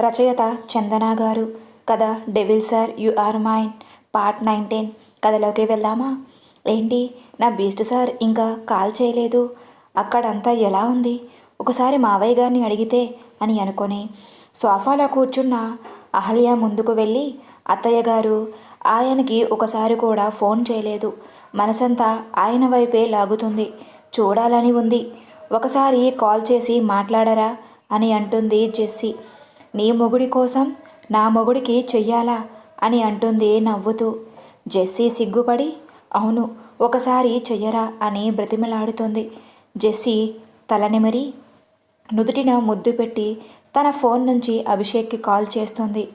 రచయిత చందన గారు. కథ devil sir you are mine part nineteen కథలోకి వెళ్దామా? ఏంటి? నా బీస్ట్ సార్ ఇంకా కాల్ చేయలేదు. అక్కడంతా ఎలా ఉంది? ఒకసారి మావయ్య గారిని అడిగితే అని అనుకొని సోఫాలో కూర్చున్న అహల్య ముందుకు వెళ్ళి అత్తయ్య గారు ఆయనకి ఒకసారి కూడా ఫోన్ చేయలేదు. మనసంతా ఆయన వైపే లాగుతుంది. చూడాలని ఉంది. ఒకసారి కాల్ చేసి మాట్లాడరా అని అంటుంది జెస్సీ. నీ మొగుడి కోసం నా మొగుడికి చెయ్యాలా? అని అంటుంది నవ్వుతూ. జెస్సీ సిగ్గుపడి అవును ఒకసారి చెయ్యరా అని బ్రతిమలాడుతుంది. జెస్సీ తలనిమరి నుదుటిన ముద్దు పెట్టి తన ఫోన్ నుంచి అభిషేక్కి కాల్ చేస్తుంది.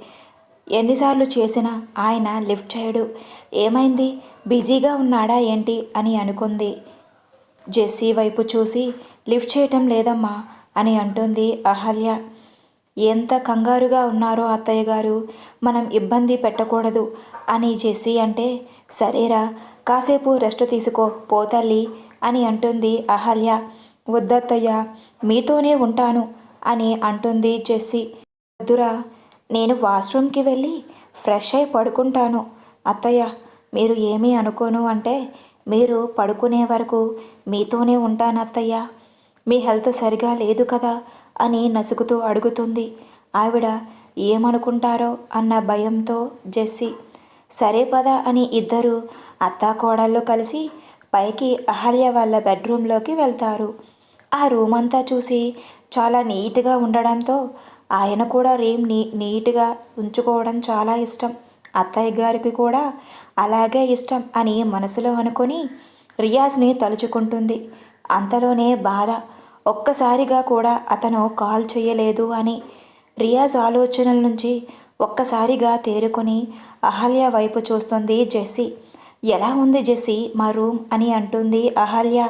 ఎన్నిసార్లు చేసినా ఆయన లిఫ్ట్ చేయడు. ఏమైంది? బిజీగా ఉన్నాడా ఏంటి? అని అనుకుంది. జెస్సీ వైపు చూసి లిఫ్ట్ చేయటం లేదమ్మా అని అంటుంది అహల్య. ఎంత కంగారుగా ఉన్నారో అత్తయ్య గారు. మనం ఇబ్బంది పెట్టకూడదు అని జెస్సీ అంటే సరేరా కాసేపు రెస్ట్ తీసుకో పోతల్లి అని అంటుంది అహల్య. వద్దత్తయ్య మీతోనే ఉంటాను అని అంటుంది జెస్సీ. వద్దురా నేను వాష్రూమ్కి వెళ్ళి ఫ్రెష్ అయి పడుకుంటాను. అత్తయ్య మీరు ఏమీ అనుకోను అంటే మీరు పడుకునే వరకు మీతోనే ఉంటాను అత్తయ్య మీ హెల్త్ సరిగా లేదు కదా అని నసుగుతూ అడుగుతుంది. ఆవిడ ఏమనుకుంటారో అన్న భయంతో జెస్సీ సరే పద అని ఇద్దరు అత్తాకోడళ్ళు కలిసి పైకి అహల్య వాళ్ళ బెడ్రూమ్లోకి వెళ్తారు. ఆ రూమ్ అంతా చూసి చాలా నీట్గా ఉండడంతో ఆయన కూడా రీమ్ నీ నీట్గా ఉంచుకోవడం చాలా ఇష్టం. అత్తయ్య గారికి కూడా అలాగే ఇష్టం అని మనసులో అనుకొని రియాజ్ని తలుచుకుంటుంది. అంతలోనే బాధ ఒక్కసారిగా కూడా అతను కాల్ చేయలేదు అని రియాజ్ ఆలోచనల నుంచి ఒక్కసారిగా తేరుకొని అహల్య వైపు చూస్తుంది జెస్సీ. ఎలా ఉంది జెస్సీ మా రూమ్? అని అంటుంది అహల్య.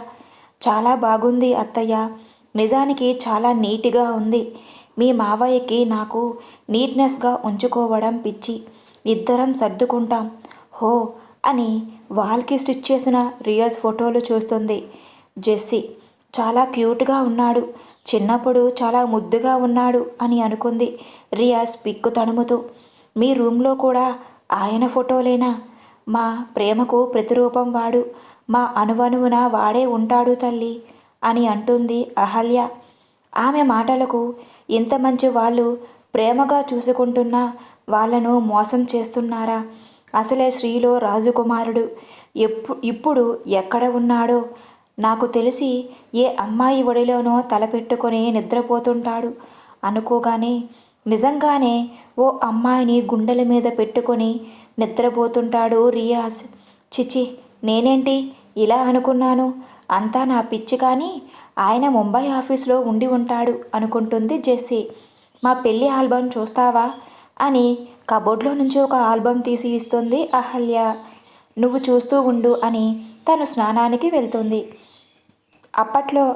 చాలా బాగుంది అత్తయ్య. నిజానికి చాలా నీట్గా ఉంది. మీ మావయ్యకి నాకు నీట్నెస్గా ఉంచుకోవడం పిచ్చి. ఇద్దరం సర్దుకుంటాం. హో! అని వాల్కి స్టిచ్ చేసిన రియాజ్ ఫోటోలు చూస్తుంది జెస్సీ. చాలా క్యూట్గా ఉన్నాడు. చిన్నప్పుడు చాలా ముద్దుగా ఉన్నాడు అని అనుకుంది రియాజ్ పిక్కు తడుముతూ మీ రూమ్లో కూడా ఆయన ఫోటోలేనా? మా ప్రేమకు ప్రతిరూపం వాడు. మా అనువనువున వాడే ఉంటాడు తల్లి అని అంటుంది అహల్య. ఆమె మాటలకు ఇంత మంచి వాళ్ళు ప్రేమగా చూసుకుంటున్నా వాళ్ళను మోసం చేస్తున్నారా? అసలే శ్రీలో రాజకుమారుడు. ఎప్పు ఇప్పుడు ఎక్కడ ఉన్నాడో నాకు తెలిసి ఏ అమ్మాయి ఒడిలోనో తలపెట్టుకొని నిద్రపోతుంటాడు. అనుకోగానే నిజంగానే ఓ అమ్మాయిని గుండెల మీద పెట్టుకొని నిద్రపోతుంటాడు రియాజ్. చిచి నేనేంటి ఇలా అనుకున్నాను? అంతా నా పిచ్చి కానీ ఆయన ముంబై ఆఫీస్లో ఉండి ఉంటాడు అనుకుంటుంది జెస్సీ. మా పెళ్ళి ఆల్బమ్ చూస్తావా? అని కబోర్డ్లో నుంచి ఒక ఆల్బమ్ తీసి ఇస్తుంది అహల్య. నువ్వు చూస్తూ ఉండు అని తను స్నానానికి వెళ్తుంది. అప్పట్లో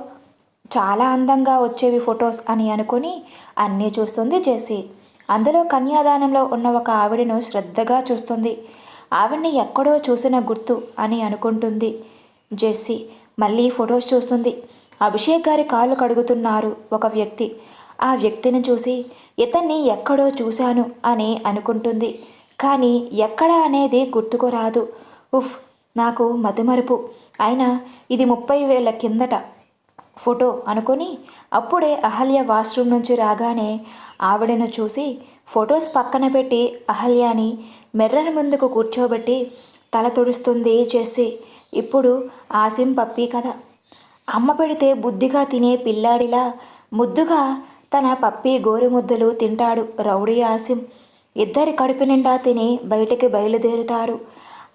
చాలా అందంగా వచ్చేవి ఫొటోస్ అని అనుకుని అన్నీ చూస్తుంది జెస్సీ. అందులో కన్యాదానంలో ఉన్న ఒక ఆవిడను శ్రద్ధగా చూస్తుంది. ఆవిడ్ని ఎక్కడో చూసిన గుర్తు అని అనుకుంటుంది జెస్సీ. మళ్ళీ ఫొటోస్ చూస్తుంది. అభిషేక్ గారి కాళ్ళు కడుగుతున్నారు ఒక వ్యక్తి. ఆ వ్యక్తిని చూసి ఇతన్ని ఎక్కడో చూశాను అని అనుకుంటుంది. కానీ ఎక్కడ అనేది గుర్తుకు రాదు. ఉఫ్ నాకు మతిమరుపు. అయినా ఇది ముప్పై వేల కిందట ఫోటో అనుకొని అప్పుడే అహల్య వాష్రూమ్ నుంచి రాగానే ఆవిడను చూసి ఫొటోస్ పక్కన పెట్టి అహల్యాని మిర్రర్ ముందుకు కూర్చోబెట్టి తల తుడుస్తుంది చేసి ఇప్పుడు ఆసిం పప్పి కదా అమ్మ పెడితే బుద్ధిగా తినే పిల్లాడిలా ముద్దుగా తన పప్పి గోరుముద్దలు తింటాడు రౌడీ ఆసిం ఇద్దరి కడుపు నిండా తిని బయటికి బయలుదేరుతారు.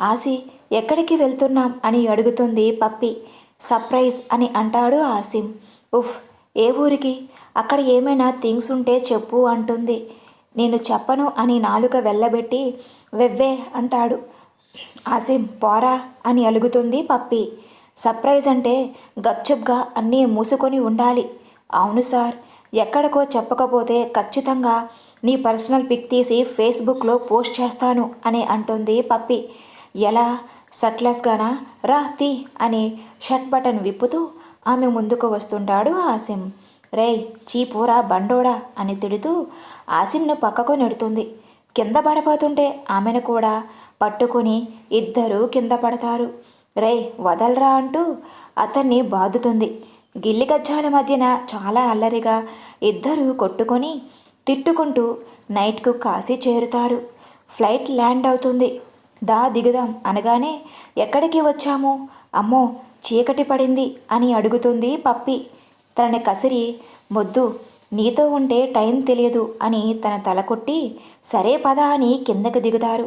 ఆసి ఎక్కడికి వెళ్తున్నాం అని అడుగుతుంది పప్పి. సర్ప్రైజ్ అని అంటాడు ఆసిం ఉఫ్ ఏ ఊరికి? అక్కడ ఏమైనా థింగ్స్ ఉంటే చెప్పు అంటుంది. నేను చెప్పను అని నాలుక వెళ్ళబెట్టి వెవ్వే అంటాడు. ఆసిం పోరా అని అలుగుతుంది పప్పి. సర్ప్రైజ్ అంటే గప్చుప్గా అన్నీ మూసుకొని ఉండాలి. అవును సార్ ఎక్కడికో చెప్పకపోతే ఖచ్చితంగా నీ పర్సనల్ పిక్ తీసి ఫేస్బుక్లో పోస్ట్ చేస్తాను అని అంటుంది పప్పి. ఎలా? షర్ట్లెస్గానా రా తీ అని షర్ట్ బటన్ విప్పుతూ ఆమె ముందుకు వస్తుంటాడు ఆసిం రేయ్ చీపోరా బండోడా అని తిడుతూ ఆసిమ్ను పక్కకు నెడుతుంది. కింద పడబోతుంటే ఆమెను కూడా పట్టుకుని ఇద్దరూ కింద పడతారు. రేయ్ వదలరా అంటూ అతన్ని బాదుతుంది. గిల్లి గజ్జాల మధ్యన చాలా అల్లరిగా ఇద్దరూ కొట్టుకొని తిట్టుకుంటూ నైట్కు కాశీ చేరుతారు. ఫ్లైట్ ల్యాండ్ అవుతుంది. దా దిగుదాం అనగానే ఎక్కడికి వచ్చాము? అమ్మో చీకటి పడింది అని అడుగుతుంది పప్పి. తనని కసిరి మొద్దు నీతో ఉంటే టైం తెలియదు అని తన తల కొట్టి సరే పద అని కిందకు దిగుతారు.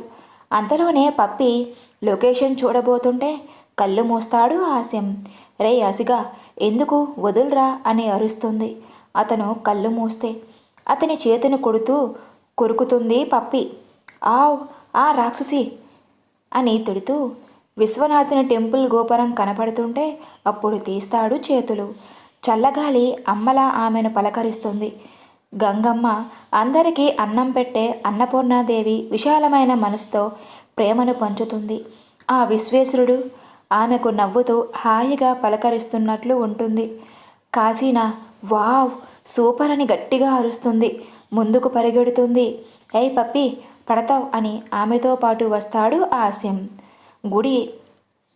అంతలోనే పప్పి లొకేషన్ చూడబోతుంటే కళ్ళు మూస్తాడు ఆసిం రే అసిగా ఎందుకు? వదులురా అని అరుస్తుంది. అతను కళ్ళు మూస్తే అతని చేతిని కొడుతూ కొరుకుతుంది పప్పి. ఆవ్ ఆ రాక్షసి అని తిడుతూ విశ్వనాథుని టెంపుల్ గోపురం కనపడుతుంటే అప్పుడు తీస్తాడు చేతులు. చల్లగాలి అమ్మలా ఆమెను పలకరిస్తుంది. గంగమ్మ అందరికీ అన్నం పెట్టే అన్నపూర్ణాదేవి విశాలమైన మనసుతో ప్రేమను పంచుతుంది. ఆ విశ్వేశ్వరుడు ఆమెకు నవ్వుతూ హాయిగా పలకరిస్తున్నట్లు ఉంటుంది. కాశీనా వావ్ సూపర్ అని గట్టిగా అరుస్తుంది. ముందుకు పరిగెడుతుంది. ఏయ్ పప్పి పడతావ్ అని ఆమెతో పాటు వస్తాడు ఆసిం గుడి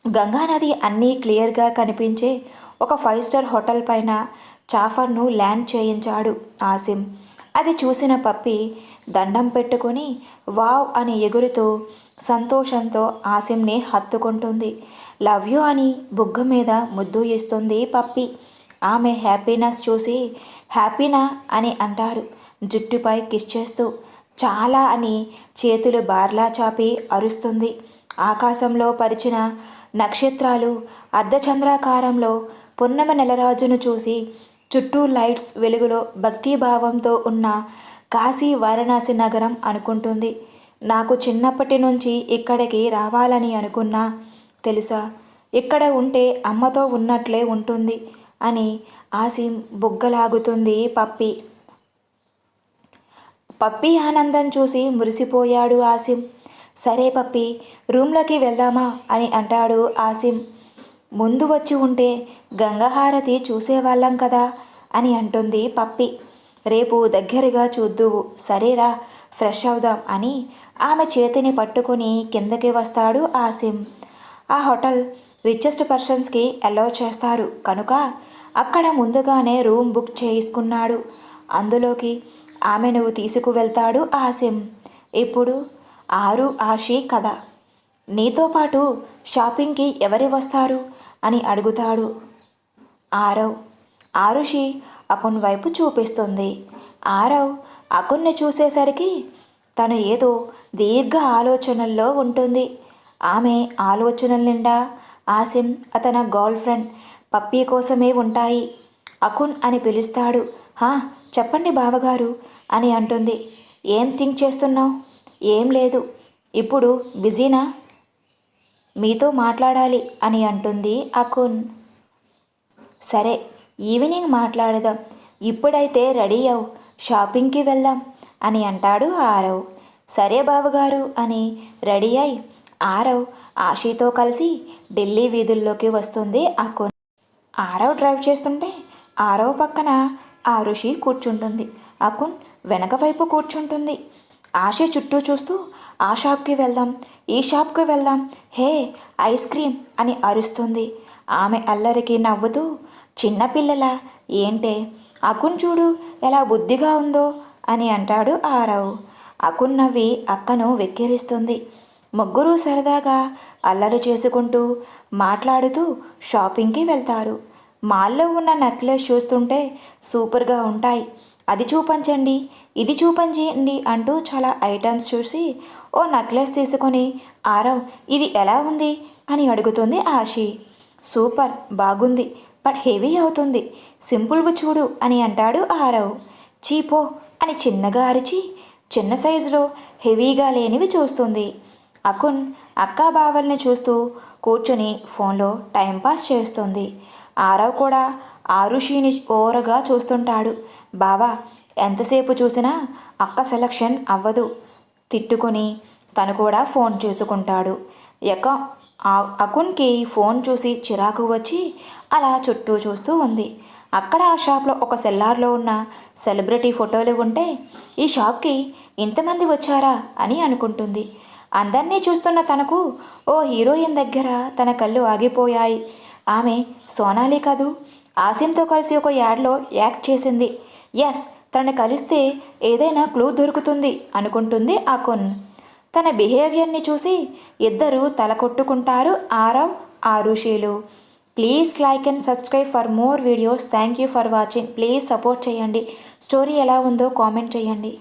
గంగానది అన్నీ క్లియర్గా కనిపించే ఒక ఫైవ్ స్టార్ హోటల్ పైన చాఫర్ను ల్యాండ్ చేయించాడు ఆసిం అది చూసిన పప్పి దండం పెట్టుకొని వావ్ అని ఎగురుతూ సంతోషంతో ఆసిమ్ని హత్తుకుంటుంది. లవ్ యూ అని బుగ్గ మీద ముద్దు ఇస్తుంది పప్పి. ఆమె హ్యాపీనెస్ చూసి హ్యాపీనా అని అంటారు. జుట్టుపై కిస్ చేస్తూ చాలా అని చేతులు బార్లా చాపి అరుస్తుంది. ఆకాశంలో పరిచిన నక్షత్రాలు అర్ధచంద్రాకారంలో పున్నమ నెలరాజును చూసి చుట్టూ లైట్స్ వెలుగులో భక్తిభావంతో ఉన్న కాశీ వారణాసి నగరం అనుకుంటుంది. నాకు చిన్నప్పటి నుంచి ఇక్కడికి రావాలని అనుకున్నా తెలుసా? ఇక్కడ ఉంటే అమ్మతో ఉన్నట్లే ఉంటుంది అని ఆసిం బుగ్గలాగుతుంది పప్పి. పప్పి ఆనందం చూసి మురిసిపోయాడు ఆసిం. సరే పప్పి రూమ్లోకి వెళ్దామా అని అంటాడు ఆసిం. ముందు వచ్చి ఉంటే గంగహారతి చూసేవాళ్ళం కదా అని అంటుంది పప్పి. రేపు దగ్గరగా చూద్దువు సరేరా ఫ్రెష్ అవుదాం అని ఆమె చేతిని పట్టుకొని కిందకి వస్తాడు ఆసిం. ఆ హోటల్ రిచెస్ట్ పర్సన్స్కి అలౌ చేస్తారు కనుక అక్కడ ముందుగానే రూమ్ బుక్ చేసుకున్నాడు. అందులోకి ఆమెను తీసుకువెళ్తాడు ఆసిం ఇప్పుడు ఆరు ఆషి కథ. నీతో పాటు షాపింగ్కి ఎవరు వస్తారు? అని అడుగుతాడు ఆరవ్. ఆరుషి అకున్ వైపు చూపిస్తుంది. ఆరవ్ అకున్ని చూసేసరికి తను ఏదో దీర్ఘ ఆలోచనల్లో ఉంటుంది. ఆమె ఆలోచనల నిండా ఆసిం అతన గర్ల్ ఫ్రెండ్ పప్పీ కోసమే ఉంటాయి. అకున్ అని పిలుస్తాడు. హా చెప్పండి బావగారు అని అంటుంది. ఏం థింక్ చేస్తున్నావు? ఏం లేదు. ఇప్పుడు బిజీనా? మీతో మాట్లాడాలి అని అంటుంది అకున్. సరే ఈవినింగ్ మాట్లాడదాం. ఇప్పుడైతే రెడీ అవు షాపింగ్కి వెళ్దాం అని అంటాడు ఆరవ్. సరే బావగారు అని రెడీ అయి ఆరవ్ ఆషితో కలిసి ఢిల్లీ వీధుల్లోకి వస్తుంది అకున్. ఆరవ్ డ్రైవ్ చేస్తుంటే ఆరవ్ పక్కన ఆరుషి కూర్చుంటుంది. అకున్ వెనక వైపు కూర్చుంటుంది. ఆశ చుట్టూ చూస్తూ ఆ షాప్కి వెళ్దాం ఈ షాప్కి వెళ్దాం హే ఐస్ క్రీమ్ అని అరుస్తుంది. ఆమె అల్లరికి నవ్వుతూ చిన్నపిల్లల ఏంటే? అకున్ చూడు ఎలా బుద్ధిగా ఉందో అని అంటాడు ఆరవ్. అకున్ నవ్వి అక్కను వెక్కిరిస్తుంది. ముగ్గురు సరదాగా అల్లరి చేసుకుంటూ మాట్లాడుతూ షాపింగ్కి వెళ్తారు. మాల్లో ఉన్న నెక్లెస్ చూస్తుంటే సూపర్గా ఉంటాయి. అది చూపించండి ఇది చూపించండి అంటూ చాలా ఐటమ్స్ చూసి ఓ నెక్లెస్ తీసుకొని ఆరవ్ ఇది ఎలా ఉంది? అని అడుగుతుంది ఆషి సూపర్ బాగుంది బట్ హెవీ అవుతుంది సింపుల్వి చూడు అని అంటాడు ఆరవ్. చీపో అని చిన్నగా అరిచి చిన్న సైజులో హెవీగా లేనివి చూస్తుంది. అకున్ అక్కా బావల్ని చూస్తూ కూర్చొని ఫోన్లో టైంపాస్ చేస్తుంది. ఆరవ్ కూడా ఆరుషిని ఓరగా చూస్తుంటాడు. బావా ఎంతసేపు చూసినా అక్క సెలక్షన్ అవ్వదు. తిట్టుకొని తను కూడా ఫోన్ చేసుకుంటాడు. ఎక్క అకున్కి ఫోన్ చూసి చిరాకు వచ్చి అలా చుట్టూ చూస్తూ ఉంది. అక్కడ ఆ షాప్లో ఒక సెల్లార్లో ఉన్న సెలబ్రిటీ ఫోటోలు ఉంటే ఈ షాప్కి ఇంతమంది వచ్చారా అని అనుకుంటుంది. అందరినీ చూస్తున్న తనకు ఓ హీరోయిన్ దగ్గర తన కళ్ళు ఆగిపోయాయి. ఆమె సోనాలి కాదు. ఆసిమ్తో కలిసి ఒక యాడ్లో యాక్ట్ చేసింది. ఎస్ తనని కలిస్తే ఏదైనా క్లూ దొరుకుతుంది అనుకుంటుంది ఆ కొన్ తన బిహేవియర్ని చూసి ఇద్దరు తల కొట్టుకుంటారు Aarav ఆరుషీలు. Please like and subscribe for more videos. Thank you for watching. Please support చేయండి. స్టోరీ ఎలా ఉందో కామెంట్ చేయండి.